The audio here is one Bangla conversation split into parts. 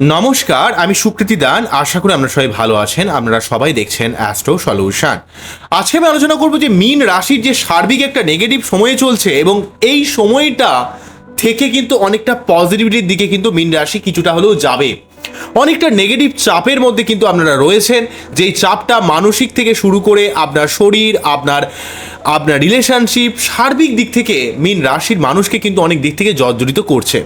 নমস্কার, আমি সুকৃতি দান। আশা করি আপনারা সবাই ভালো আছেন। আপনারা সবাই দেখছেন অ্যাস্ট্রো সলিউশন আজকে আমি আলোচনা করব যে মিন রাশির যে সার্বিক একটা নেগেটিভ সময়ে চলছে এবং এই সময়টা থেকে কিন্তু অনেকটা পজিটিভিটির দিকে কিন্তু মিন রাশি কিছুটা হলেও যাবে। অনেকটা নেগেটিভ চাপের মধ্যে কিন্তু আপনারা রয়েছেন। যেই চাপটা মানসিক থেকে শুরু করে আপনার শরীর, আপনার আপনার রিলেশনশিপ সার্বিক দিক থেকে মিন রাশির মানুষকে কিন্তু অনেক দিক থেকে জর্জরিত করছে।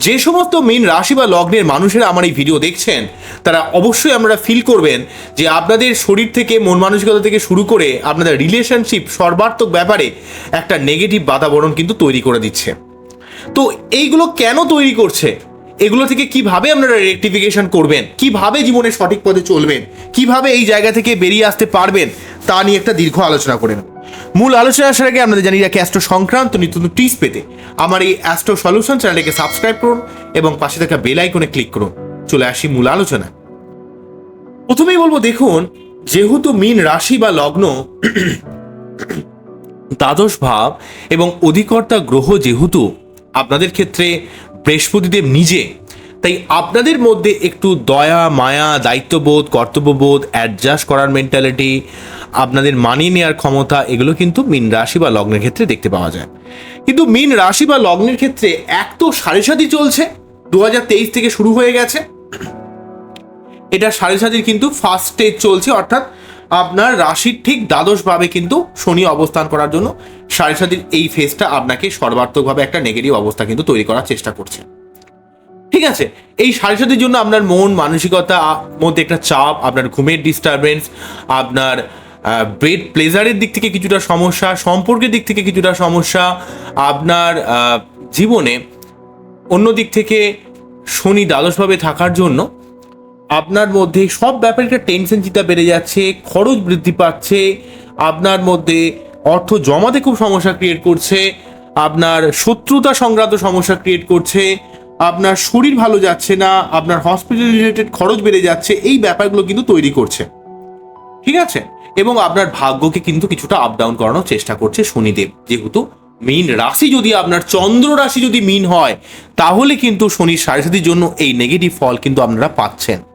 যে সমস্ত মিন রাশি বা লগ্নের মানুষেরা আমার এই ভিডিও দেখছেন, তারা অবশ্যই আপনারা ফিল করবেন যে আপনাদের শরীর থেকে, মন মানসিকতা থেকে শুরু করে আপনাদের রিলেশনশিপ সর্বাত্মক ব্যাপারে একটা নেগেটিভ বাতাবরণ কিন্তু তৈরি করে দিচ্ছে। তো এইগুলো কেন তৈরি করছে? এগুলো থেকে কীভাবে আপনারা রেকটিফিকেশন করবেন? কীভাবে জীবনে সঠিক পথে চলবেন? কীভাবে এই জায়গা থেকে বেরিয়ে আসতে পারবেন? তা নিয়ে একটা দীর্ঘ আলোচনা করে নেব। মূল আলোচনা আসার আগে আপনাদের জানি রাখি অ্যাস্ট্রো সংক্রান্ত নিত্য টিপস পেতে আমার এই অ্যাস্ট্রো সলিউশন চ্যানেলটিকে সাবস্ক্রাইব করুন এবং পাশে থাকা বেল আইকনে ক্লিক করুন। চলে আসি মূল আলোচনা প্রথমেই বলব, দেখুন, যেহেতু মিন রাশি বা লগ্ন দ্বাদশ ভাব এবং অধিকর্তা গ্রহ যেহেতু আপনাদের ক্ষেত্রে বৃহস্পতিদেব নিজে। তাই আপনাদের মধ্যে একটু দয়া, মায়া, দায়িত্ববোধ, কর্তব্যবোধ অ্যাডজাস্ট করার মেন্টালিটি আপনাদের মানিয়ে নেওয়ার ক্ষমতা, এগুলো কিন্তু মিন রাশি বা লগ্নের ক্ষেত্রে দেখতে পাওয়া যায়। কিন্তু মিন রাশি বা লগ্নের ক্ষেত্রে এক তো সাড়ে সাতই চলছে দু হাজার তেইশ থেকে শুরু হয়ে গেছে। এটা সাড়ে সাতির কিন্তু ফার্স্ট স্টেজ চলছে, অর্থাৎ আপনার রাশির ঠিক দ্বাদশভাবে কিন্তু শনি অবস্থান করার জন্য সাড়ে সাতির এই ফেজটা আপনাকে সর্বাত্মকভাবে একটা নেগেটিভ অবস্থা কিন্তু তৈরি করার চেষ্টা করছে। ঠিক আছে? এই সাড়ে সাতির জন্য আপনার মন, মানসিকতা মধ্যে একটা চাপ, আপনার ঘুমের ডিস্টারবেন্স আপনার ব্রেড প্লেজারের দিক থেকে কিছুটা সমস্যা, সম্পর্কের দিক থেকে কিছুটা সমস্যা, আপনার জীবনে অন্য দিক থেকে শনি দ্বাদশভাবে থাকার জন্য আপনার মধ্যে সব ব্যাপারে একটা টেনশন চিন্তা বেড়ে যাচ্ছে, খরচ বৃদ্ধি পাচ্ছে, আপনার মধ্যে অর্থ জমাতে খুব সমস্যা ক্রিয়েট করছে, আপনার শত্রুতা সংক্রান্ত সমস্যা ক্রিয়েট করছে, আপনার শরীর ভালো যাচ্ছে না, আপনার হসপিটাল রিলেটেড খরচ বেড়ে যাচ্ছে, এই ব্যাপারগুলো কিন্তু তৈরি করছে। ঠিক আছে? এবং আপনার ভাগ্যকে কিন্তু কিছুটা আপ ডাউন করানোর চেষ্টা করছে শনিদেব। যেহেতু মিন রাশি যদি আপনার চন্দ্র রাশি যদি মিন হয়, তাহলে কিন্তু শনির সাড়ে সাতির জন্য এই নেগেটিভ ফল কিন্তু আপনারা পাচ্ছেন।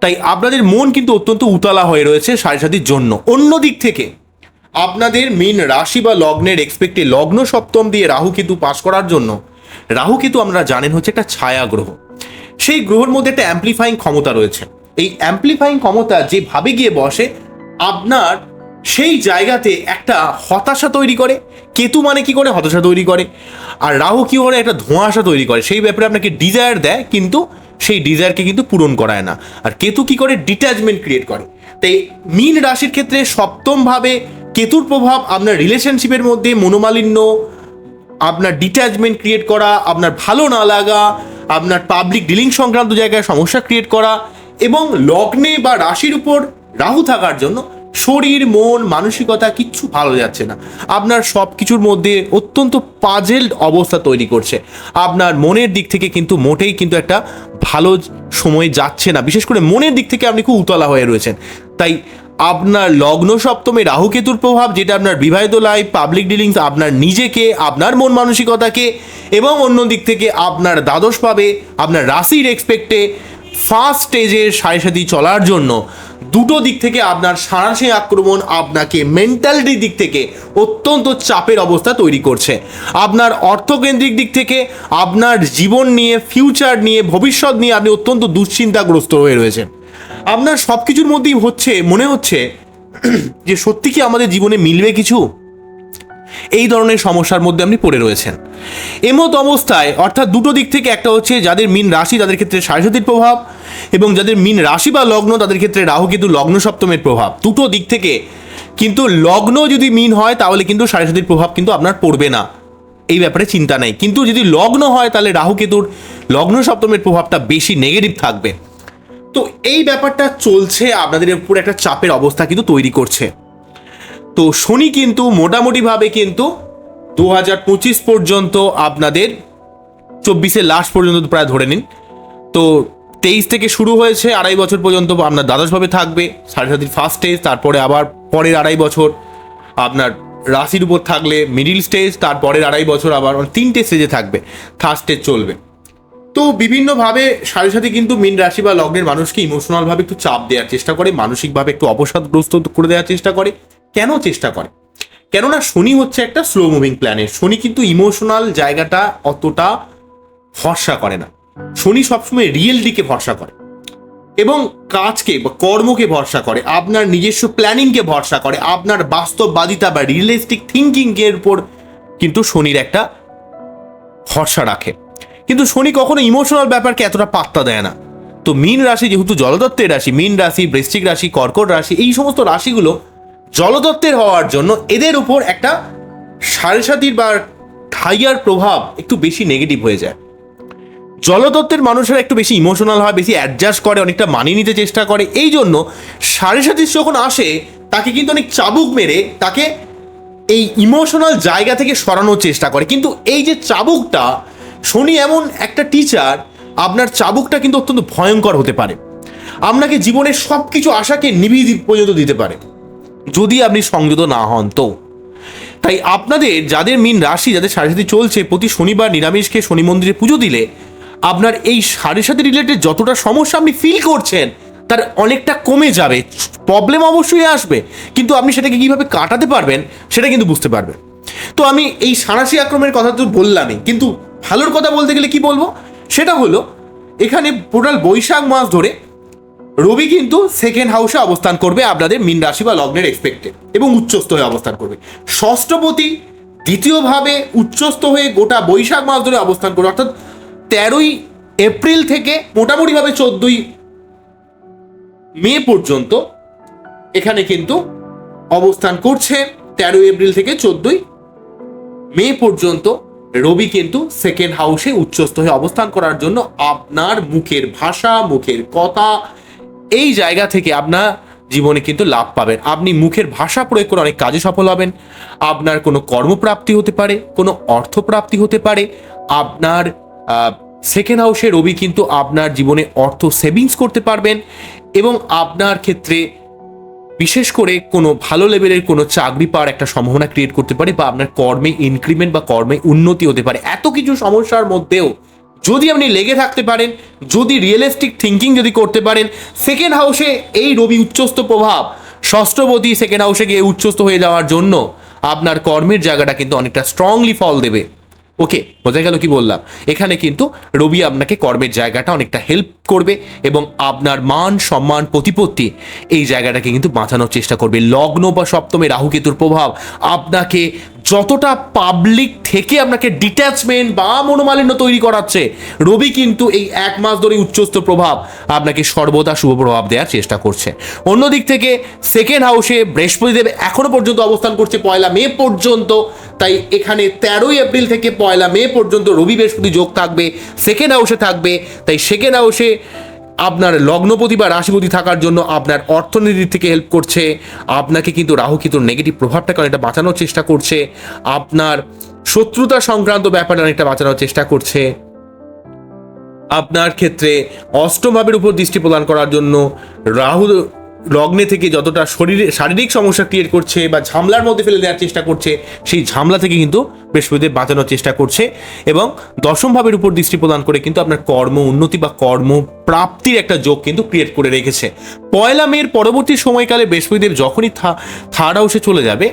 তাই আপনাদের মন কিন্তু অত্যন্ত উতলা হয়ে রয়েছে সাড়ে সাতির জন্য। অন্য দিক থেকে, আপনাদের মিন রাশি বা লগ্নের এক্সপেক্টে লগ্ন সপ্তম দিয়ে রাহু কিন্তু পাস করার জন্য, রাহু কিন্তু আমরা জানেন হচ্ছে একটা ছায়া গ্রহ। সেই গ্রহের মধ্যে একটা অ্যাম্প্লিফাইং ক্ষমতা রয়েছে। এই অ্যাম্প্লিফাইং ক্ষমতা যেভাবে গিয়ে বসে, আপনার সেই জায়গাতে একটা হতাশা তৈরি করে। কেতু মানে কি করে? হতাশা তৈরি করে। আর রাহু কি করে? একটা ধোঁয়াশা তৈরি করে। সেই ব্যাপারে আপনাকে ডিজায়ার দেয়, কিন্তু সেই ডিজায়ারকে কিন্তু পূরণ করায় না। আর কেতু কি করে? ডিট্যাচমেন্ট ক্রিয়েট করে। তাই মীন রাশির ক্ষেত্রে সপ্তমভাবে কেতুর প্রভাব আপনার রিলেশনশিপের মধ্যে মনোমালিন্য, আপনার ডিট্যাচমেন্ট ক্রিয়েট করা, আপনার ভালো না লাগা, আপনার পাবলিক ডিলিং সংক্রান্ত জায়গায় সমস্যা ক্রিয়েট করা এবং লগ্নে বা রাশির উপর রাহু থাকার জন্য শরীর, মন, মানসিকতা কিচ্ছু ভালো যাচ্ছে না। আপনার সব কিছুর মধ্যে অত্যন্ত পাজেলড অবস্থা তৈরি করছে। আপনার মনের দিক থেকে কিন্তু মোটেই কিন্তু একটা ভালো সময় যাচ্ছে না। বিশেষ করে মনের দিক থেকে আপনি খুব উতলা হয়ে রয়েছেন। তাই আপনার লগ্ন সপ্তমে রাহুকেতুর প্রভাব, যেটা আপনার বিবাহিত লাইফ পাবলিক ডিলিংস আপনার নিজেকে, আপনার মন মানসিকতাকে এবং অন্য দিক থেকে আপনার দ্বাদশ পাবে আপনার রাশির এক্সপেক্টে ফার্স্ট স্টেজের সাড়ে সাথী চলার জন্য দুটো দিক থেকে আপনার সারাশি আক্রমণ আপনাকে মেন্টালিটির দিক থেকে অত্যন্ত চাপের অবস্থা তৈরি করছে। আপনার অর্থকেন্দ্রিক দিক থেকে আপনার জীবন নিয়ে ফিউচার নিয়ে, ভবিষ্যৎ নিয়ে আপনি অত্যন্ত দুশ্চিন্তাগ্রস্ত হয়ে রয়েছেন। আপনার সব কিছুর মধ্যেই হচ্ছে, মনে হচ্ছে যে সত্যি কি আমাদের জীবনে মিলবে কিছু? এই ধরনের সমস্যার মধ্যে আপনি পড়ে রয়েছেন। এমত অবস্থায়, অর্থাৎ দুটো দিক থেকে একটা হচ্ছে যাদের মিন রাশি তাদের ক্ষেত্রে সারস্বতীর প্রভাব এবং যাদের মিন রাশি বা লগ্ন তাদের ক্ষেত্রে রাহু কিন্তু লগ্ন সপ্তমের প্রভাব। দুটো দিক থেকে কিন্তু লগ্ন যদি মিন হয় তাহলে কিন্তু সারস্বতীর প্রভাব কিন্তু আপনার পড়বে না। এই ব্যাপারে চিন্তা নেই। কিন্তু যদি লগ্ন হয় তাহলে রাহু কেতুর লগ্ন সপ্তমের প্রভাবটা বেশি নেগেটিভ থাকবে। তো এই ব্যাপারটা চলছে, আপনাদের উপর একটা চাপের অবস্থা কিন্তু তৈরি করছে। তো শনি কিন্তু মোটামুটিভাবে কিন্তু দু হাজার পঁচিশ পর্যন্ত আপনাদের চব্বিশের লাস্ট পর্যন্ত প্রায় ধরে নিন। তো তেইশ থেকে শুরু হয়েছে, আড়াই বছর পর্যন্ত আপনার দ্বাদশভাবে থাকবে, সাড়ে সাতির ফার্স্ট স্টেজ তারপরে আবার পরের আড়াই বছর আপনার রাশির উপর থাকলে মিডিল স্টেজ তারপরের আড়াই বছর আবার মানে তিনটে স্টেজে থাকবে থার্ড স্টেজ চলবে। তো বিভিন্নভাবে সাড়ে সাথে কিন্তু মীন রাশি বা লগ্নের মানুষকে ইমোশনালভাবে একটু চাপ দেওয়ার চেষ্টা করে, মানসিকভাবে একটু অবসাদগ্রস্ত করে দেওয়ার চেষ্টা করে। কেন চেষ্টা করে? কেননা শনি হচ্ছে একটা স্লো মুভিং প্ল্যানেট শনি কিন্তু ইমোশনাল জায়গাটা অতটা ভরসা করে না। শনি সবসময় রিয়েল দিকে ভরসা করে এবং কাজকে বা কর্মকে ভরসা করে, আপনার নিজস্ব প্ল্যানিংকে ভরসা করে, আপনার বাস্তববাদিতা বা রিয়েলিস্টিক থিঙ্কিংয়ের উপর কিন্তু শনির একটা ভরসা রাখে। কিন্তু শনি কখনো ইমোশনাল ব্যাপারকে এতটা পাত্তা দেয় না। তো মীন রাশি যেহেতু জলদত্তের রাশি, মীন রাশি, বৃশ্চিক রাশি, কর্কট রাশি, এই সমস্ত রাশিগুলো জলদত্তের হওয়ার জন্য এদের উপর একটা সাড়ে সাতির বা ঠাইয়ার প্রভাব একটু বেশি নেগেটিভ হয়ে যায়। জলদত্তের মানুষেরা একটু বেশি ইমোশনাল হয়, বেশি অ্যাডজাস্ট করে, অনেকটা মানিয়ে নিতে চেষ্টা করে। এই জন্য সাড়ে সাতির যখন আসে, তাকে কিন্তু অনেক চাবুক মেরে তাকে এই ইমোশনাল জায়গা থেকে সরানোর চেষ্টা করে। কিন্তু এই যে চাবুকটা, শনি এমন একটা টিচার আপনার চাবুকটা কিন্তু অত্যন্ত ভয়ঙ্কর হতে পারে। আপনাকে জীবনের সব কিছু আশাকে দি- পর্যন্ত দিতে পারে। যদি আপনি সংযত না হন তো। তাই আপনাদের যাদের মিন রাশি, যাদের সাড়ে সাথে চলছে, প্রতি শনিবার নিরামিষকে শনি মন্দিরে পুজো দিলে আপনার এই সাড়ে সাথে রিলেটেড যতটা সমস্যা আপনি ফিল করছেন, তার অনেকটা কমে যাবে। প্রবলেম অবশ্যই আসবে, কিন্তু আপনি সেটাকে কীভাবে কাটাতে পারবেন, সেটা কিন্তু বুঝতে পারবেন। তো আমি এই সাঁড়াশি আক্রমণের কথা তো বললামই, কিন্তু ভালোর কথা বলতে গেলে কি বলব? সেটা হলো, এখানে টোটাল বৈশাখ মাস ধরে রবি কিন্তু সেকেন্ড হাউসে অবস্থান করবে, আপনাদের মীন রাশি বা লগ্নের এক্সপেক্টে এবং উচ্চস্থ হয়ে অবস্থান করবে। ষষ্ঠপতি দ্বিতীয়ভাবে উচ্চস্থ হয়ে গোটা বৈশাখ মাস ধরে অবস্থান করবে, অর্থাৎ তেরোই এপ্রিল থেকে মোটামুটিভাবে চোদ্দই মে পর্যন্ত এখানে কিন্তু অবস্থান করছে। তেরোই এপ্রিল থেকে চোদ্দই মে পর্যন্ত রবি কিন্তু সেকেন্ড হাউসে উচ্চস্থ হয়ে অবস্থান করার জন্য আপনার মুখের ভাষা, মুখের কথা এই জায়গা থেকে আপনার জীবনে কিন্তু লাভ পাবেন। আপনি মুখের ভাষা প্রয়োগ করে অনেক কাজে সফল হবেন। আপনার কোনো কর্মপ্রাপ্তি হতে পারে, কোনো অর্থপ্রাপ্তি হতে পারে। আপনার সেকেন্ড হাউসে রবি কিন্তু আপনার জীবনে অর্থ সেভিংস করতে পারবেন এবং আপনার ক্ষেত্রে বিশেষ করে কোনো ভালো লেভেলের কোনো চাকরি পাওয়ার একটা সম্ভাবনা ক্রিয়েট করতে পারে বা আপনার কর্মে ইনক্রিমেন্ট বা কর্মে উন্নতি হতে পারে। এত কিছু সমস্যার মধ্যেও যদি আপনি লেগে থাকতে পারেন, যদি রিয়েলিস্টিক থিঙ্কিং যদি করতে পারেন সেকেন্ড হাউসে এই রবি উচ্চস্ত প্রভাব, ষষ্ঠপতি সেকেন্ড হাউসে গিয়ে উচ্চস্ত হয়ে যাওয়ার জন্য আপনার কর্মের জায়গাটা কিন্তু অনেকটা স্ট্রংলি ফল দেবে। ওকে বোঝা গেল কি বললাম? এখানে কিন্তু রবি আপনাকে কর্মের জায়গাটা অনেকটা হেল্প করবে এবং আপনার মান, সম্মান, প্রতিপত্তি এই জায়গাটাকে কিন্তু বাঁচানোর চেষ্টা করবে। লগ্ন বা সপ্তমে রাহুকেতুর প্রভাব আপনাকে যতটা পাবলিক থেকে আপনাকে ডিট্যাচমেন্ট বা মনোমালিন্য তৈরি করাচ্ছে, রবি কিন্তু এই এক মাস ধরে উচ্চস্থ প্রভাব আপনাকে সর্বদা শুভ প্রভাব দেওয়ার চেষ্টা করছে। অন্যদিক থেকে সেকেন্ড হাউসে বৃহস্পতিদেব এখনও পর্যন্ত অবস্থান করছে পয়লা মে পর্যন্ত, তাই এখানে তেরোই এপ্রিল থেকে পয়লা মে পর্যন্ত রবি বৃহস্পতি যোগ থাকবে সেকেন্ড হাউসে থাকবে, তাই সেকেন্ড হাউসে আপনার লগ্নপতি বা রাশিপতি থাকার জন্য আপনার অর্থনীতির থেকে হেল্প করছে। আপনাকে কিন্তু রাহু কিন্তু নেগেটিভ প্রভাবটাকে অনেকটা বাঁচানোর চেষ্টা করছে। আপনার শত্রুতা সংক্রান্ত ব্যাপারে অনেকটা বাঁচানোর চেষ্টা করছে। আপনার ক্ষেত্রে অষ্টমভাবের উপর দৃষ্টি প্রদান করার জন্য রাহু লগ্নে থেকে যতটা শরীরে, শারীরিক সমস্যা ক্রিয়েট করছে বা ঝামলার মধ্যে ফেলে দেওয়ার চেষ্টা করছে, সেই ঝামলা থেকে কিন্তু বৃহস্পতিদেব বাঁচানোর চেষ্টা করছে এবং দশম ভাবের উপর দৃষ্টি প্রদান করে কিন্তু আপনার কর্ম উন্নতি বা কর্ম প্রাপ্তির একটা যোগ কিন্তু ক্রিয়েট করে রেখেছে। পয়লা মের পরবর্তী সময়কালে বৃহস্পতিদেব যখনই থার্ড হাউসে চলে যাবে,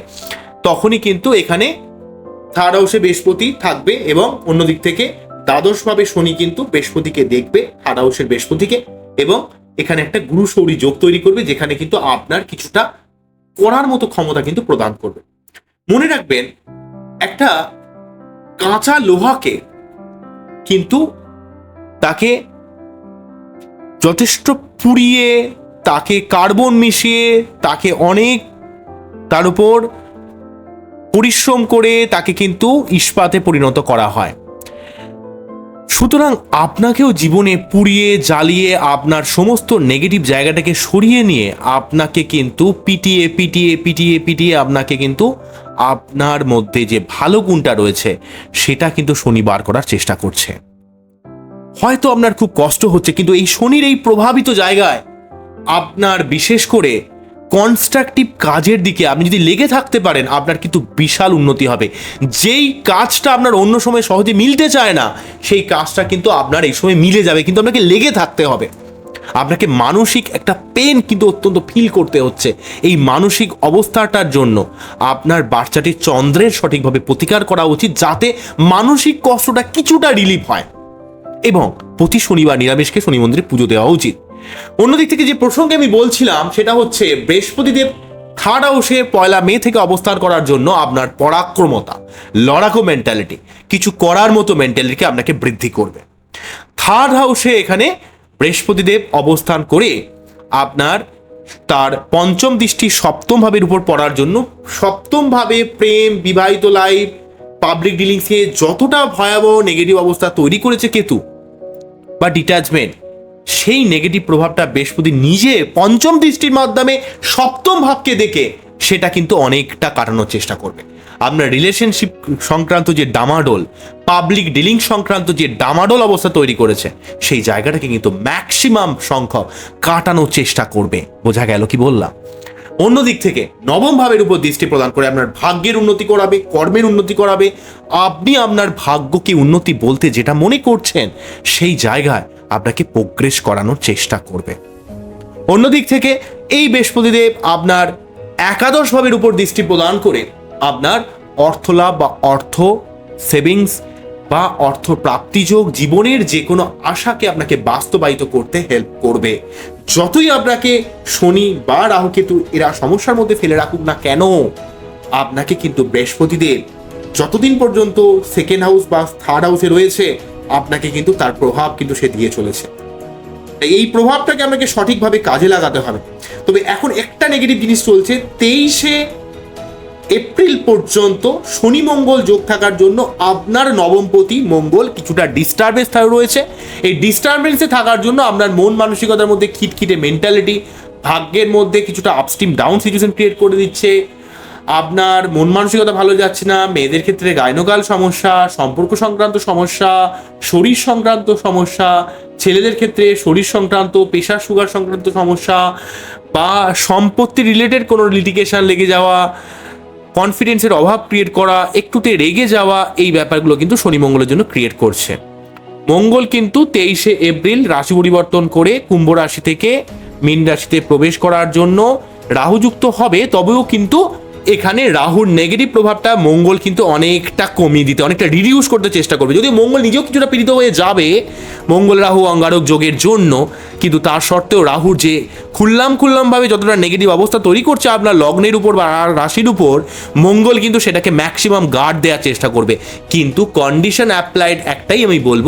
তখনই কিন্তু এখানে থার্ড হাউসে বৃহস্পতি থাকবে এবং অন্যদিক থেকে দ্বাদশভাবে শনি কিন্তু বৃহস্পতিকে দেখবে থার্ড হাউসের বৃহস্পতিকে এবং এখানে একটা গুরু সৌরী যোগ তৈরি করবে, যেখানে কিন্তু আপনার কিছুটা করার মতো ক্ষমতা কিন্তু প্রদান করবে। মনে রাখবেন, একটা কাঁচা লোহাকে কিন্তু তাকে যথেষ্ট পুড়িয়ে, তাকে কার্বন মিশিয়ে, তাকে অনেক তার উপর পরিশ্রম করে তাকে কিন্তু ইস্পাতে পরিণত করা হয়। সুতরাং আপনাকেও জীবনে পুড়িয়ে, জ্বালিয়ে আপনার সমস্ত নেগেটিভ জায়গাটাকে সরিয়ে নিয়ে আপনাকে কিন্তু পিটিয়ে পিটিয়ে পিটিয়ে পিটিয়ে আপনাকে কিন্তু আপনার মধ্যে যে ভালো গুণটা রয়েছে, সেটা কিন্তু শনিবার করার চেষ্টা করছে। হয়তো আপনার খুব কষ্ট হচ্ছে, কিন্তু এই শনির এই প্রভাবিত জায়গায় আপনার বিশেষ করে কনস্ট্রাকটিভ কাজের দিকে আপনি যদি লেগে থাকতে পারেন, আপনার কিন্তু বিশাল উন্নতি হবে। যেই কাজটা আপনার অন্য সময় সহজে মিলতে চায় না, সেই কাজটা কিন্তু আপনার এই সময় মিলে যাবে, কিন্তু আপনাকে লেগে থাকতে হবে। আপনাকে মানসিক একটা পেন কিন্তু অত্যন্ত ফিল করতে হচ্ছে। এই মানসিক অবস্থাটার জন্য আপনার বাচ্চাটির চন্দ্রের সঠিকভাবে প্রতিকার করা উচিত, যাতে মানসিক কষ্টটা কিছুটা রিলিফ হয়। এবং প্রতি শনিবার নিরামিষকে শনি মন্দিরে পুজো দেওয়া উচিত। অন্যদিক থেকে যে প্রসঙ্গে আমি বলছিলাম, সেটা হচ্ছে বৃহস্পতিদেব থার্ড হাউসে পয়লা মে থেকে অবস্থান করার জন্য আপনার পরাক্রমতা, লড়াকু মেন্টালিটি কিছু করার মতো মেন্টালিটিকে আপনাকে বৃদ্ধি করবে। থার্ড হাউসে এখানে বৃহস্পতিদেব অবস্থান করে আপনার তার পঞ্চম দৃষ্টি সপ্তম ভাবের উপর পড়ার জন্য সপ্তম ভাবে প্রেম, বিবাহিত লাইফ পাবলিক ডিলিংসে যতটা ভয়াবহ নেগেটিভ অবস্থা তৈরি করেছে কেতু বা ডিট্যাচমেন্ট সেই নেগেটিভ প্রভাবটা বৃহস্পতি নিজে পঞ্চম দৃষ্টির মাধ্যমে সপ্তম ভাবকে দেখে সেটা কিন্তু অনেকটা কাটানোর চেষ্টা করবে। আপনার রিলেশনশিপ সংক্রান্ত যে ডামাডোল পাবলিক ডিলিং সংক্রান্ত যে ডামাডোল অবস্থা তৈরি করেছে, সেই জায়গাটাকে কিন্তু ম্যাক্সিমাম সংখ্যক কাটানোর চেষ্টা করবে। বোঝা গেল কি বললাম? অন্যদিক থেকে নবম ভাবের উপর দৃষ্টি প্রদান করে আপনার ভাগ্যের উন্নতি করাবে, কর্মের উন্নতি করাবে। আপনি আপনার ভাগ্যকে উন্নতি বলতে যেটা মনে করছেন, সেই জায়গায় আপনাকে প্রোগ্রেস করানোর চেষ্টা করবে। অন্যদিক থেকে এই বৃহস্পতিদেব আপনার একাদশ ভাবের উপর দৃষ্টি প্রদান করে আপনার অর্থলাভ বা অর্থ সেভিংস বা অর্থ প্রাপ্তিযোগ জীবনের যে কোনো আশাকে আপনাকে বাস্তবায়িত করতে হেল্প করবে। যতই আপনাকে শনি বা রাহুকেতু এরা সমস্যার মধ্যে ফেলে রাখুক না কেন, আপনাকে কিন্তু বৃহস্পতিদেব যতদিন পর্যন্ত সেকেন্ড হাউস বা থার্ড হাউসে রয়েছে আপনাকে কিন্তু তার প্রভাব কিন্তু সে দিয়ে চলেছে। এই প্রভাবটাকে আপনাকে সঠিকভাবে কাজে লাগাতে হবে। তবে এখন একটা নেগেটিভ জিনিস চলছে, তেইশে এপ্রিল পর্যন্ত শনি মঙ্গল যোগ থাকার জন্য আপনার নবমপতি মঙ্গল কিছুটা ডিস্টারবেন্স রয়েছে। এই ডিস্টারবেন্সে থাকার জন্য আপনার মন মানসিকতার মধ্যে খিটখিটে মেন্টালিটি ভাগ্যের মধ্যে কিছুটা আপস্টিম ডাউন সিচুয়েশন ক্রিয়েট করে দিচ্ছে। আপনার মন মানসিকতা ভালো যাচ্ছে না, মেয়েদের ক্ষেত্রে গাইনোকাল সমস্যা, সম্পর্ক সংক্রান্ত সমস্যা, শরীর সংক্রান্ত সমস্যা, ছেলেদের ক্ষেত্রে শরীর সংক্রান্ত প্রেশার সুগার সংক্রান্ত সমস্যা বা সম্পত্তি রিলেটেড কোনো লিটিগেশন লেগে যাওয়া কনফিডেন্সের অভাব ক্রিয়েট করা, একটুতে রেগে যাওয়া, এই ব্যাপারগুলো কিন্তু শনি মঙ্গলের জন্য ক্রিয়েট করছে। মঙ্গল কিন্তু তেইশে এপ্রিল রাশি পরিবর্তন করে কুম্ভ রাশি থেকে মীন রাশিতে প্রবেশ করার জন্য রাহুযুক্ত হবে, তবেও কিন্তু এখানে রাহুর নেগেটিভ প্রভাবটা মঙ্গল কিন্তু অনেকটা কমিয়ে দিতে, অনেকটা রিডিউস করতে চেষ্টা করবে। যদি মঙ্গল নিজেও কিছুটা পীড়িত হয়ে যাবে মঙ্গল, রাহু, অঙ্গারক যোগের জন্য, কিন্তু তার সত্ত্বেও রাহুর যে খুল্লাম খুল্লামভাবে যতটা নেগেটিভ অবস্থা তৈরি করছে আপনার লগ্নের উপর বা রাশির উপর, মঙ্গল কিন্তু সেটাকে ম্যাক্সিমাম গার্ড দেওয়ার চেষ্টা করবে। কিন্তু কন্ডিশন অ্যাপ্লাইড একটাই আমি বলব,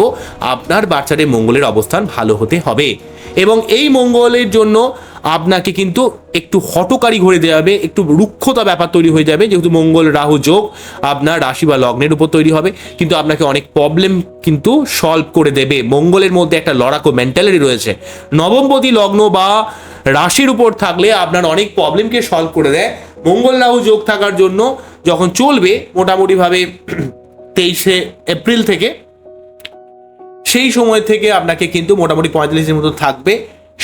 আপনার বাচ্চাদের মঙ্গলের অবস্থান ভালো হতে হবে। এবং এই মঙ্গলের জন্য আপনাকে কিন্তু একটু হটকারী ঘুরে দেওয়া হবে, একটু রুক্ষতা ব্যাপার তৈরি হয়ে যাবে। যেহেতু মঙ্গল রাহু যোগ, আপনার রাশি বা লগ্নের উপর তৈরি হবে, কিন্তু আপনাকে অনেক প্রবলেম কিন্তু সলভ করে দেবে। মঙ্গলের মধ্যে একটা লড়াকো মেন্টালিটি রয়েছে। নবমপতি লগ্ন বা রাশির উপর থাকলে আপনার অনেক প্রবলেমকে সলভ করে দেয়। মঙ্গল রাহু যোগ থাকার জন্য যখন চলবে, মোটামুটিভাবে তেইশে এপ্রিল থেকে সেই সময় থেকে আপনাকে কিন্তু মোটামুটি পঁয়তাল্লিশ পঁয়তাল্লিশের মতো থাকবে।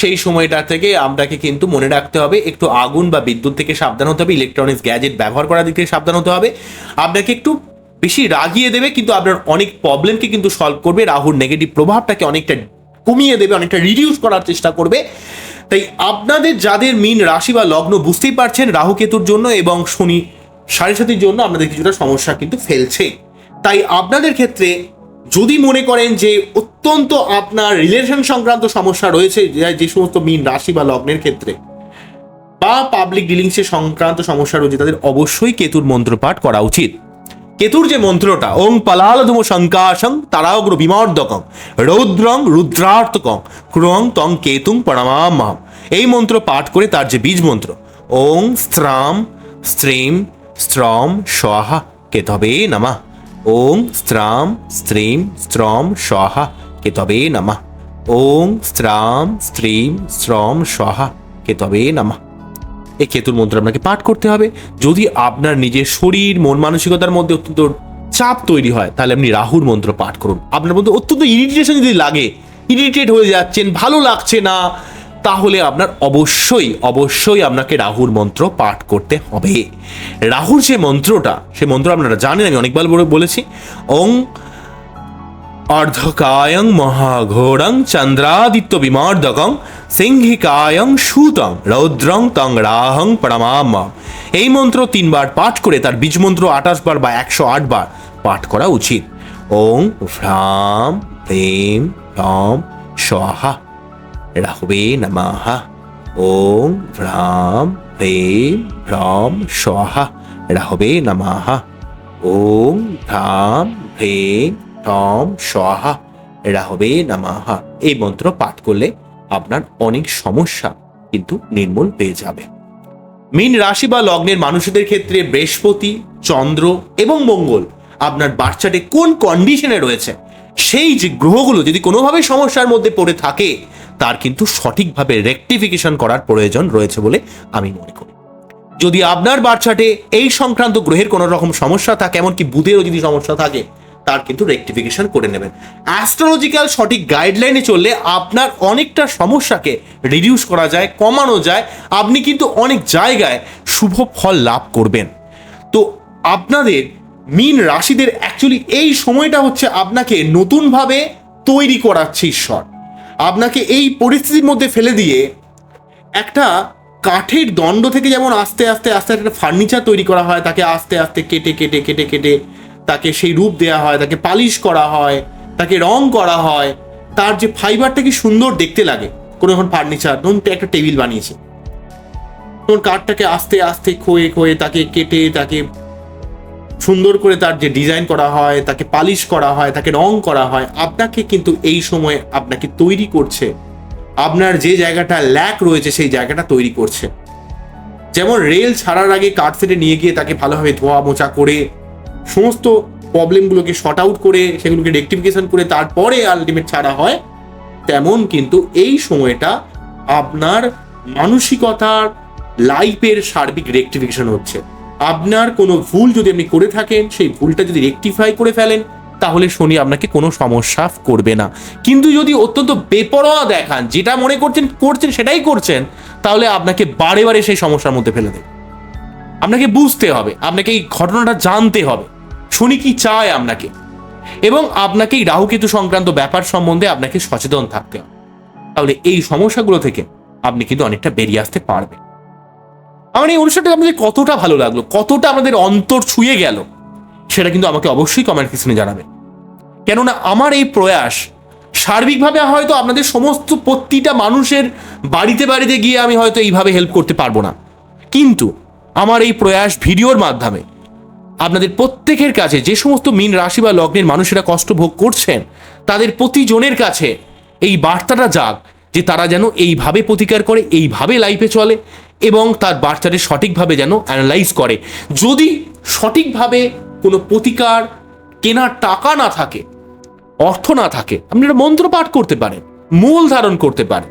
সেই সময়টা থেকে আপনাকে কিন্তু মনে রাখতে হবে, একটু আগুন বা বিদ্যুৎ থেকে সাবধান হতে হবে ইলেকট্রনিক্স গ্যাজেট ব্যবহার করার দিক থেকে সাবধান হতে হবে। আপনাকে একটু বেশি রাগিয়ে দেবে, কিন্তু আপনার অনেক প্রবলেমকে কিন্তু সলভ করবে, রাহুর নেগেটিভ প্রভাবটাকে অনেকটা কমিয়ে দেবে, অনেকটা রিডিউস করার চেষ্টা করবে। তাই আপনাদের যাদের মিন রাশি বা লগ্ন বুঝতেই পারছেন রাহু কেতুর জন্য এবং শনি সাড়ে সাতির জন্য আপনাদের কিছুটা সমস্যা কিন্তু ফেলছে। তাই আপনাদের ক্ষেত্রে যদি মনে করেন যে অত্যন্ত আপনার রিলেশন সংক্রান্ত সমস্যা রয়েছে, যে- সমস্ত মিন রাশি বা লগ্নের ক্ষেত্রে, বা পাবলিক ডিলিংসের সংক্রান্ত সমস্যা রয়েছে, তাদের অবশ্যই কেতুর মন্ত্রপাঠ করা উচিত। কেতুর যে মন্ত্রটা, ওং পালালধুম শঙ্কাশং তারাগ্র বিমর্দকং, রৌদ্রং রুদ্রার্তকং, ক্রং তং কেতুং পরমামাম এই মন্ত্র পাঠ করে তার যে বীজ মন্ত্র, ওং স্ত্রাম স্ত্রীম স্ত্রম স্বাহা কেতবে নমঃ। ওং স্ত্রাম স্ত্রীম স্ত্রম স্বাহা কেতবে নমঃ। ওং স্ত্রাম স্ত্রীম স্ত্রম স্বাহা কেতবে নমঃ। এই কেতুর মন্ত্র আপনাকে পাঠ করতে হবে। যদি আপনার নিজের শরীর, মন মানসিকতার মধ্যে অত্যন্ত চাপ তৈরি হয়, তাহলে আপনি রাহুর মন্ত্র পাঠ করুন। আপনার মধ্যে অত্যন্ত ইরিটেশন যদি লাগে ইরিটেট হয়ে যাচ্ছেন, ভালো লাগছে না তাহলে আপনার অবশ্যই অবশ্যই আপনাকে রাহুর মন্ত্র পাঠ করতে হবে। রাহুর যে মন্ত্রটা, সে মন্ত্র আপনারা জানেন, আমি অনেকবার বলে- বলেছি। ওং অর্ধকায়ং মহাঘোরং চন্দ্রাদিত্য বিমার্দকং সিংহিকায়ং সুতং রৌদ্রং তং রাহং পরমাম এই মন্ত্র তিনবার পাঠ করে তার বীজ মন্ত্র আঠাশ বার বা একশো আট বার পাঠ করা উচিত। ওং ভ্রাম প্রেম রম স্বাহা রাহবে নমঃ। ওং ভ্রাম প্রেম ভ্রম স্বাহা রাহবে নমঃ। ওং ভ্রাম প্রেম ভ্রম স্বাহা রাহবে নমঃ। এই মন্ত্র পাঠ করলে আপনার অনেক সমস্যা কিন্তু নির্মূল পেয়ে যাবে। মীন রাশি বা লগ্নের মানুষদের ক্ষেত্রে বৃহস্পতি, চন্দ্র এবং মঙ্গল আপনার বাচ্চাটে কোন কন্ডিশনে রয়েছে? সেই যে গ্রহগুলো যদি কোনোভাবে সমস্যার মধ্যে পড়ে থাকে তার কিন্তু সঠিকভাবে রেকটিফিকেশন করার প্রয়োজন রয়েছে বলে আমি মনে করি। যদি আপনার বাচ্চাটে এই সংক্রান্ত গ্রহের কোনো রকম সমস্যা থাকে, এমনকি বুধেরও যদি সমস্যা থাকে, তার কিন্তু রেকটিফিকেশন করে নেবেন। অ্যাস্ট্রোলজিক্যাল সঠিক গাইডলাইনে চললে আপনার অনেকটা সমস্যাকে রিডিউস করা যায়, কমানো যায়। আপনি কিন্তু অনেক জায়গায় শুভ ফল লাভ করবেন। তো আপনাদের মিন রাশিদের অ্যাকচুয়ালি এই সময়টা হচ্ছে আপনাকে নতুনভাবে তৈরি করাচ্ছে ঈশ্বর আপনাকে এই পরিস্থিতির মধ্যে ফেলে দিয়ে একটা কাঠের দণ্ড থেকে যেমন আস্তে আস্তে আস্তে একটা ফার্নিচার তৈরি করা হয়, তাকে আস্তে আস্তে কেটে কেটে কেটে কেটে তাকে সেই রূপ দেওয়া হয়, তাকে পালিশ করা হয়, তাকে রং করা হয়, তার যে ফাইবারটা কি সুন্দর দেখতে লাগে। কোনো এখন ফার্নিচার ধরুন একটা টেবিল বানিয়েছে। তখন কাঠটাকে আস্তে আস্তে খোয়ে খোয়ে তাকে কেটে, তাকে সুন্দর করে তার যে ডিজাইন করা হয়, তাকে পালিশ করা হয়, তাকে রং করা হয়, আপনাকে কিন্তু এই সময়ে আপনাকে তৈরি করছে। আপনার যে জায়গাটা ল্যাক রয়েছে, সেই জায়গাটা তৈরি করছে। যেমন রেল ছাড়ার আগে কাঠ সেটে নিয়ে গিয়ে তাকে ভালোভাবে ধোয়া মোচা করে, সমস্ত প্রবলেমগুলোকে শর্ট আউট করে, সেগুলোকে রেকটিফিকেশন করে তারপরে আলটিমেট ছাড়া হয়, তেমন কিন্তু এই সময়টা আপনার মানসিকতার লাইফের সার্বিক রেকটিফিকেশন হচ্ছে। আপনার কোনো ভুল যদি আপনি করে থাকেন, সেই ভুলটা যদি রেকটিফাই করে ফেলেন, তাহলে শনি আপনাকে কোনো সমস্যা করবে না। কিন্তু যদি অত্যন্ত বেপরোয়া দেখান, যেটা মনে করছেন করছেন, সেটাই করছেন, তাহলে আপনাকে বারে বারে সেই সমস্যার মধ্যে ফেলে দেবে। আপনাকে বুঝতে হবে, আপনাকে এই ঘটনাটা জানতে হবে। শনি কি চায় আপনাকে? এবং আপনাকে এই রাহুকেতু সংক্রান্ত ব্যাপার সম্বন্ধে আপনাকে সচেতন থাকতে হবে। তাহলে এই সমস্যাগুলো থেকে আপনি কিন্তু অনেকটা বেরিয়ে আসতে পারবেন। আমার এই অনুষ্ঠানটা আপনাদের কতটা ভালো লাগল? কতটা আমাদের অন্তর ছুঁয়ে গেল? সেটা কিন্তু আমাকে অবশ্যই কমেন্ট সেকশনে জানাবেন। কেননা আমার এই প্রয়াস, সার্বিকভাবে হয়তো আপনাদের সমস্ত প্রতিটা মানুষের বাড়িতে বাড়িতে গিয়ে আমি হয়তো এইভাবে হেল্প করতে পারব না। কিন্তু আমার এই প্রয়াস ভিডিওর মাধ্যমে আপনাদের প্রত্যেকের কাছে, যে সমস্ত মীন রাশি বা লগ্নের মানুষেরা কষ্ট ভোগ করছেন, তাদের প্রতিজনের কাছে এই বার্তাটা যাক যে তারা যেন এইভাবে প্রতিকার করে, এইভাবে লাইফে চলে। এবং তার বার্তাটা সঠিকভাবে যেন অ্যানালাইজ করে। যদি সঠিকভাবে কোনো প্রতিকার কেনার টাকা না থাকে, অর্থ না থাকে, আপনি একটা মন্ত্র পাঠ করতে পারেন, মূল ধারণ করতে পারেন।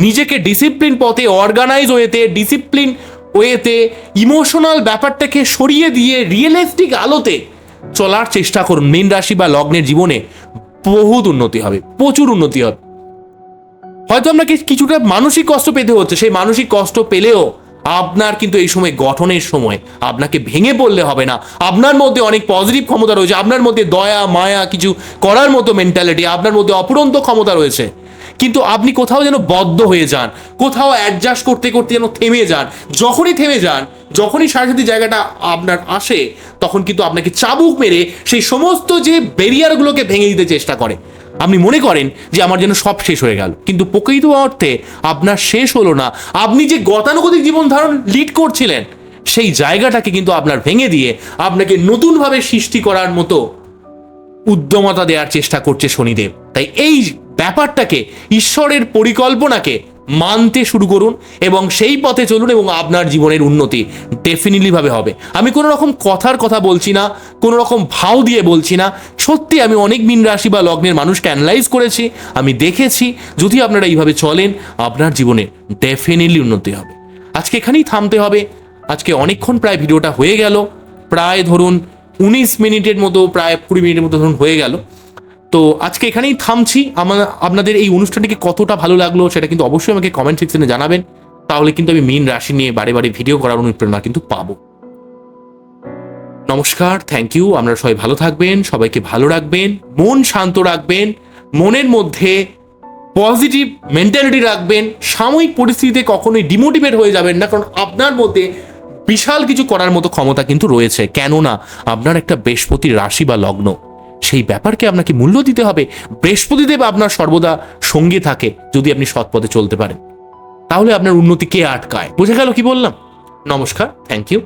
নিজেকে ডিসিপ্লিন পথে অর্গানাইজ ওয়েতে ডিসিপ্লিন ওয়েতে ইমোশনাল ব্যাপারটাকে সরিয়ে দিয়ে রিয়েলিস্টিক আলোতে চলার চেষ্টা করুন। মীন রাশি বা লগ্নের জীবনে বহুত উন্নতি হবে, প্রচুর উন্নতি হবে। হয়তো আপনাকে কিছুটা মানসিক কষ্ট পেতে হচ্ছে। সেই মানসিক কষ্ট পেলেও আপনার কিন্তু এই সময় গঠনের সময়। আপনাকে ভেঙে পড়লে হবে না। আপনার মধ্যে অনেক পজিটিভ ক্ষমতা রয়েছে। আপনার মধ্যে দয়া, মায়া কিছু করার মতো মেন্টালিটি আপনার মধ্যে অপুরন্ত ক্ষমতা রয়েছে। কিন্তু আপনি কোথাও যেন বদ্ধ হয়ে যান। কোথাও অ্যাডজাস্ট করতে করতে যেন থেমে যান। যখনই থেমে যান, যখনই সারাসাথী জায়গাটা আপনার আসে, তখন কিন্তু আপনাকে চাবুক মেরে সেই সমস্ত যে ব্যারিয়ারগুলোকে ভেঙে দিতে চেষ্টা করে। আপনি মনে করেন যে আমার যেন সব শেষ হয়ে গেল। কিন্তু প্রকৃত অর্থে আপনার শেষ হলো না। আপনি যে গতানুগতিক জীবন ধারণ লিড করছিলেন, সেই জায়গাটাকে কিন্তু আপনার ভেঙে দিয়ে আপনাকে নতুনভাবে সৃষ্টি করার মতো উদ্যমতা দেওয়ার চেষ্টা করছে শনিদেব। তাই এই ব্যাপারটাকে, ঈশ্বরের পরিকল্পনাকে মানতে শুরু করুন এবং সেই পথে চলুন এবং আপনার জীবনের উন্নতি ডেফিনেটলি ভাবে হবে। আমি কোনো রকম কথার কথা বলছি না, কোনো রকম ভাও দিয়ে বলছি না। সত্যি আমি অনেক মিন রাশি বা লগ্নের মানুষকে অ্যানালাইজ করেছি, আমি দেখেছি, যদি আপনারা এইভাবে চলেন, আপনার জীবনে ডেফিনেটলি উন্নতি হবে। আজকে এখানেই থামতে হবে। আজকে অনেকক্ষণ প্রায় ভিডিওটা হয়ে গেল। প্রায় ধরুন উনিশ মিনিটের মতো, প্রায় কুড়ি মিনিটের মতো ধরুন হয়ে গেল। তো আজকে এখানেই থামছি। আমার, আপনাদের এই অনুষ্ঠানটিকে কতটা ভালো লাগল সেটা কিন্তু অবশ্যই আমাকে কমেন্ট সেকশনে জানাবেন। তাহলে কিন্তু আমি মীন রাশি নিয়ে বারে বারে ভিডিও করার অনুপ্রেরণা কিন্তু পাবো। নমস্কার থ্যাংক ইউ আপনারা সবাই ভালো থাকবেন, সবাইকে ভালো রাখবেন, মন শান্ত রাখবেন, মনের মধ্যে পজিটিভ মেন্টালিটি রাখবেন, সাময়িক পরিস্থিতিতে কখনোই ডিমোটিভেট হয়ে যাবেন না, কারণ আপনার মধ্যে বিশাল কিছু করার মতো ক্ষমতা কিন্তু রয়েছে। কেননা, আপনার একটা বৃহস্পতি রাশি বা লগ্ন। সেই ব্যাপারকে আপনাকে মূল্য দিতে হবে। বৃহস্পতিদেব আপনার সর্বদা সঙ্গে থাকে, যদি আপনি সৎ পথে চলতে পারেন। তাহলে আপনার উন্নতি কে আটকায়? বোঝা গেল কি বললাম? নমস্কার থ্যাংক ইউ